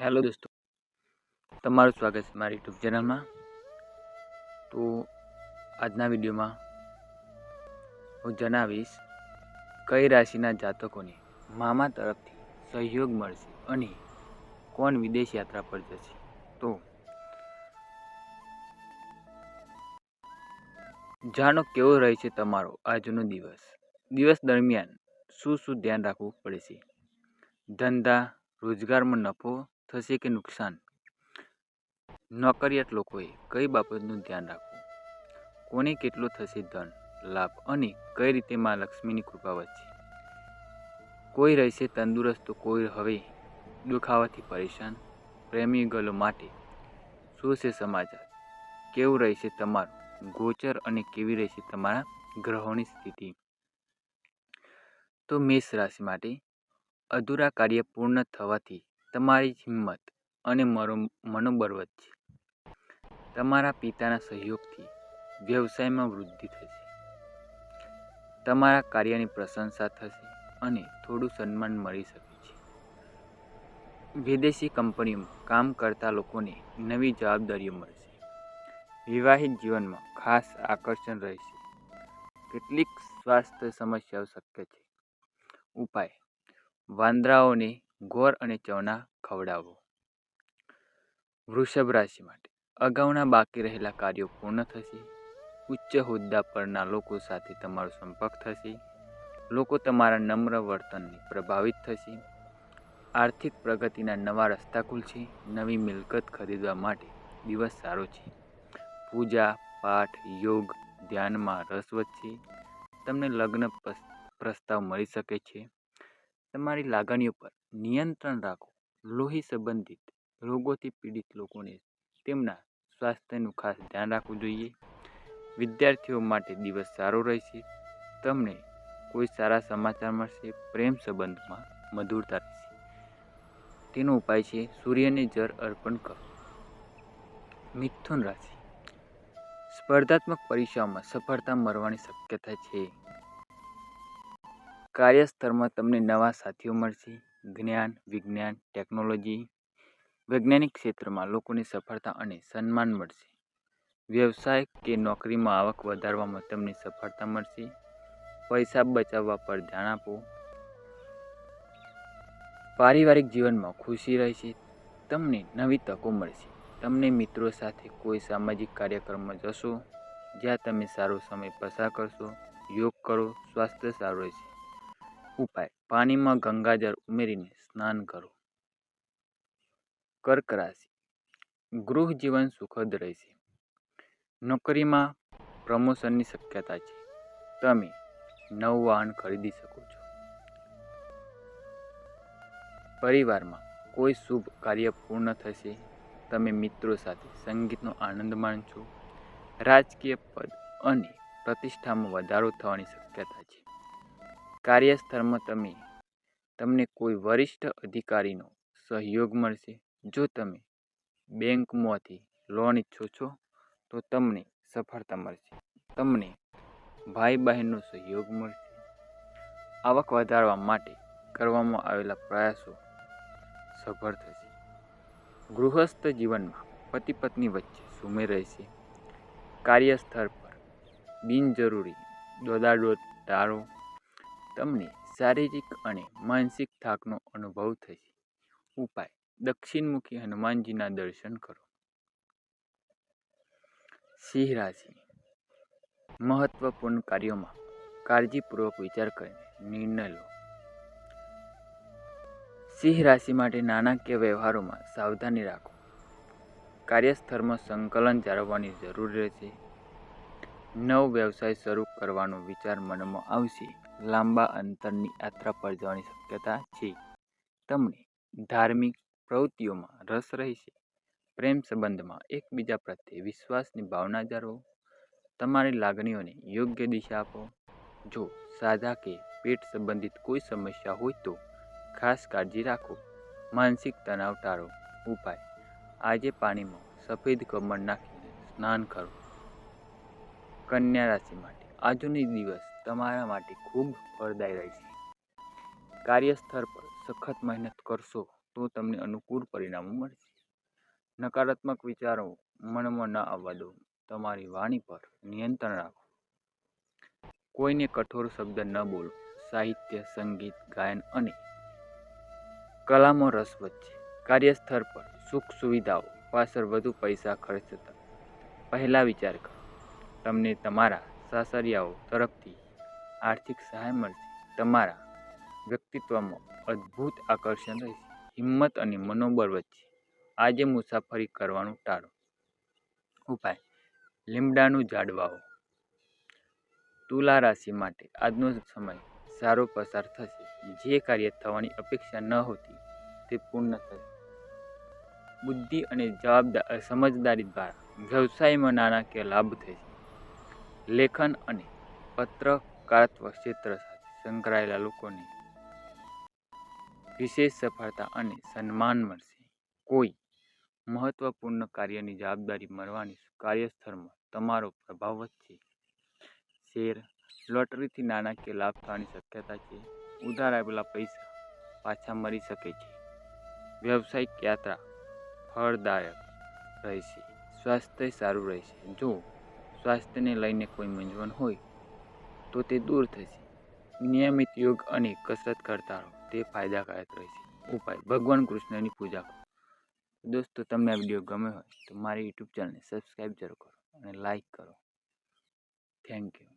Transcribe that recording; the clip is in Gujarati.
હેલો દોસ્તો, તમારું સ્વાગત છે મારી યુટ્યુબ ચેનલમાં. તો આજના વિડીયોમાં હું જણાવીશ, કઈ રાશિના જાતકોને મામા તરફથી સહયોગ મળશે અને કોણ વિદેશ યાત્રા પર જશે. તો જાણો કેવો રહેશે તમારો આજનો દિવસ. દિવસ દરમિયાન શું શું ધ્યાન રાખવું પડે છે? ધંધા, રોજગારમાં નફો થશે કે નુકસાન? નોકરિયાત લોકોએ કઈ બાબતનું ધ્યાન રાખવું? કોને કેટલો થશે ધન, લાભ અને કઈ રીતે માં લક્ષ્મીની કૃપા વચ્ચે? કોઈ રહેશે તંદુરસ્ત, તો કોઈ હવે દુખાવાથી પરેશાન. પ્રેમી ગલો માટે શું છે સમાચાર? કેવું રહેશે તમારું? ગોચર અને કેવી રહેશે તમારા ગ્રહોની સ્થિતિ? તો મેષ રાશિ માટે અધૂરા કાર્ય પૂર્ણ થવાથી તમારી હિંમત અને મરો- મનોબળ વધશે તમારા પિતાના સહયોગથી વ્યવસાયમાં વૃદ્ધિ થશે. તમારા કાર્યની પ્રશંસા થશે અને થોડું સન્માન મળી શકે છે. વિદેશી કંપનીઓમાં કામ કરતા લોકોને નવી જવાબદારીઓ મળશે. વિવાહિત જીવનમાં ખાસ આકર્ષણ રહેશે. કેટલીક સ્વાસ્થ્ય સમસ્યાઓ શક્ય છે. ઉપાય. વાંદરાઓને ગોળ અને ચણા ખવડાવો. વૃષભ રાશિ માટે અગાઉના બાકી રહેલા કાર્યો પૂર્ણ થશે. ઉચ્ચ હોદ્દા પરના લોકો સાથે તમારો સંપર્ક થશે. લોકો તમારા નમ્ર વર્તનથી પ્રભાવિત થશે. આર્થિક પ્રગતિના નવા રસ્તા ખુલશે. નવી મિલકત ખરીદવા માટે દિવસ સારો છે. પૂજા પાઠ, યોગ, ધ્યાનમાં રસ વધશે. તમને લગ્ન પ્રસ્તાવ મળી શકે છે. તમારી લાગણીઓ પર નિયંત્રણ રાખો. લોહી સંબંધિત રોગોથી પીડિત લોકોને તેમના સ્વાસ્થ્યનું ખાસ ધ્યાન રાખવું જોઈએ. વિદ્યાર્થીઓ માટે દિવસ સારો રહેશે. તમને કોઈ સારા સમાચાર મળશે. પ્રેમ સંબંધમાં મધુરતા રહેશે. તેનો ઉપાય છે સૂર્યને જળ અર્પણ કરો મિથુન રાશિ. સ્પર્ધાત્મક પરીક્ષાઓમાં સફળતા મળવાની શક્યતા છે. કાર્યસ્થળમાં તમને નવા સાથીઓ મળશે. જ્ઞાન, વિજ્ઞાન, ટેકનોલોજી, વૈજ્ઞાનિક ક્ષેત્રમાં લોકોની સફળતા અને સન્માન મળશે. વ્યવસાય કે નોકરીમાં આવક વધારવામાં તમને સફળતા મળશે. પૈસા બચાવવા પર ધ્યાન આપો. પારિવારિક જીવનમાં ખુશી રહેશે. તમને નવી તકો મળશે. તમને મિત્રો સાથે કોઈ સામાજિક કાર્યક્રમમાં જશો, જ્યાં તમે સારો સમય પસાર કરશો, યોગ કરો, સ્વાસ્થ્ય સારું રહેશે. ઉપાય. પાણીમાં ગંગાજળ ઉમેરીને સ્નાન કરો. કર્ક રાશિ. ગૃહ જીવન સુખદ રહેશે. નોકરીમાં પ્રમોશનની શક્યતા છે. તમે નવું વાહન ખરીદી શકો છો. પરિવારમાં કોઈ શુભ કાર્ય પૂર્ણ થશે. તમે મિત્રો સાથે સંગીતનો આનંદ માણશો. રાજકીય પદ અને પ્રતિષ્ઠામાં વધારો થવાની શક્યતા છે. કાર્યસ્થળમાં તમે, તમને કોઈ વરિષ્ઠ અધિકારીનો સહયોગ મળશે? જો તમે બેંકમાંથી લોન ઈચ્છો છો, તો તમને સફળતા મળશે. તમને ભાઈ બહેનનો સહયોગ મળશે. આવક વધારવા માટે કરવામાં આવેલા પ્રયાસો સફળ થશે. ગૃહસ્થ જીવનમાં પતિ પત્ની વચ્ચે સુમેળ રહેશે. કાર્યસ્થળ પર બિનજરૂરી દોડાદોડ ટાળો તમને શારીરિક અને માનસિક થાકનો અનુભવ થશે. ઉપાય, દક્ષિણમુખી હનુમાનજીના દર્શન કરો. સિંહ રાશિ, મહત્વપૂર્ણ કાર્યોમાં કાળજીપૂર્વક વિચાર કરીને નિર્ણય લો. સિંહ રાશિ માટે નાણાકીય વ્યવહારોમાં સાવધાની રાખો. કાર્યસ્થળમાં સંકલન જાળવવાની જરૂર રહેશે. નવ વ્યવસાય શરૂ કરવાનો વિચાર મનમાં આવશે. લાંબા અંતરની યાત્રા પર જવાની શક્યતા છે. તમને ધાર્મિક પ્રવૃત્તિઓમાં રસ રહેશે. પ્રેમ સંબંધમાં એકબીજા પ્રત્યે વિશ્વાસની ભાવના જાળવો. તમારી લાગણીઓને યોગ્ય દિશા આપો. જો સાદા કે પેટ સંબંધિત કોઈ સમસ્યા હોય તો ખાસ કાળજી રાખો. માનસિક તણાવ ટાળો. ઉપાય. આજે પાણીમાં સફેદ કમળ નાખીને સ્નાન કરો. કન્યા રાશિ માટે આજનો દિવસ તમારા માટે ખૂબ ફળદાયી રહેશે. કાર્યસ્થળ પર સખત મહેનત કરશો તો તમને અનુકૂળ પરિણામો મળશે. નકારાત્મક વિચારો મનમાં ન આવવા દો. તમારી વાણી પર નિયંત્રણ રાખો. કોઈને કઠોર શબ્દ ન બોલો. સાહિત્ય, સંગીત, ગાયન અને કલામાં રસ વધશે. કાર્યસ્થળ પર સુખ સુવિધાઓ, પાછળ વધુ પૈસા ખર્ચતા પહેલાં વિચાર કરો. તમને તમારા સાસરિયાઓ તરફથી આર્થિક સહાય મળશે. તમારા વ્યક્તિત્વમાં અદ્ભુત આકર્ષણ રહેશે. હિંમત અને મનોબળ વચ્ચે આજે મુસાફરી કરવાનું ટાળો. ઉપાય. લીમડાનું ઝાડ વાવો. તુલા રાશિ માટે આજનો સમય સારો પસાર થશે. જે કાર્ય થવાની અપેક્ષા ન હોતી તે પૂર્ણ થશે. બુદ્ધિ અને જવાબદાર સમજદારી દ્વારા વ્યવસાયમાં નાણાકીય લાભ થશે. લેખન અને પત્રકારત્વ ક્ષેત્ર સાથે સંકળાયેલા લોકોને વિશેષ સફળતા અને સન્માન મળશે. કોઈ મહત્વપૂર્ણ કાર્યની જવાબદારી મળવાની કાર્યસ્થળમાં તમારો પ્રભાવ વધશે. શેર લોટરીથી નાણાકીય લાભ થવાની શક્યતા છે. ઉધાર આવેલા પૈસા પાછા મળી શકે છે. વ્યવસાયિક યાત્રા ફળદાયક રહેશે. સ્વાસ્થ્ય સારું રહેશે. જો સ્વાસ્થ્યને લઈને કોઈ મૂંઝવણ હોય તો તે દૂર થશે. નિયમિત યોગ અને કસરત કરતા રહો. તે ફાયદાકારક રહેશે. ઉપાય. ભગવાન કૃષ્ણની પૂજા કરો. દોસ્તો, તમને આ વીડિયો ગમ્યો હોય તો મારી યુટ્યુબ ચેનલને સબસ્ક્રાઈબ જરૂર કરો અને લાઈક કરો. Thank you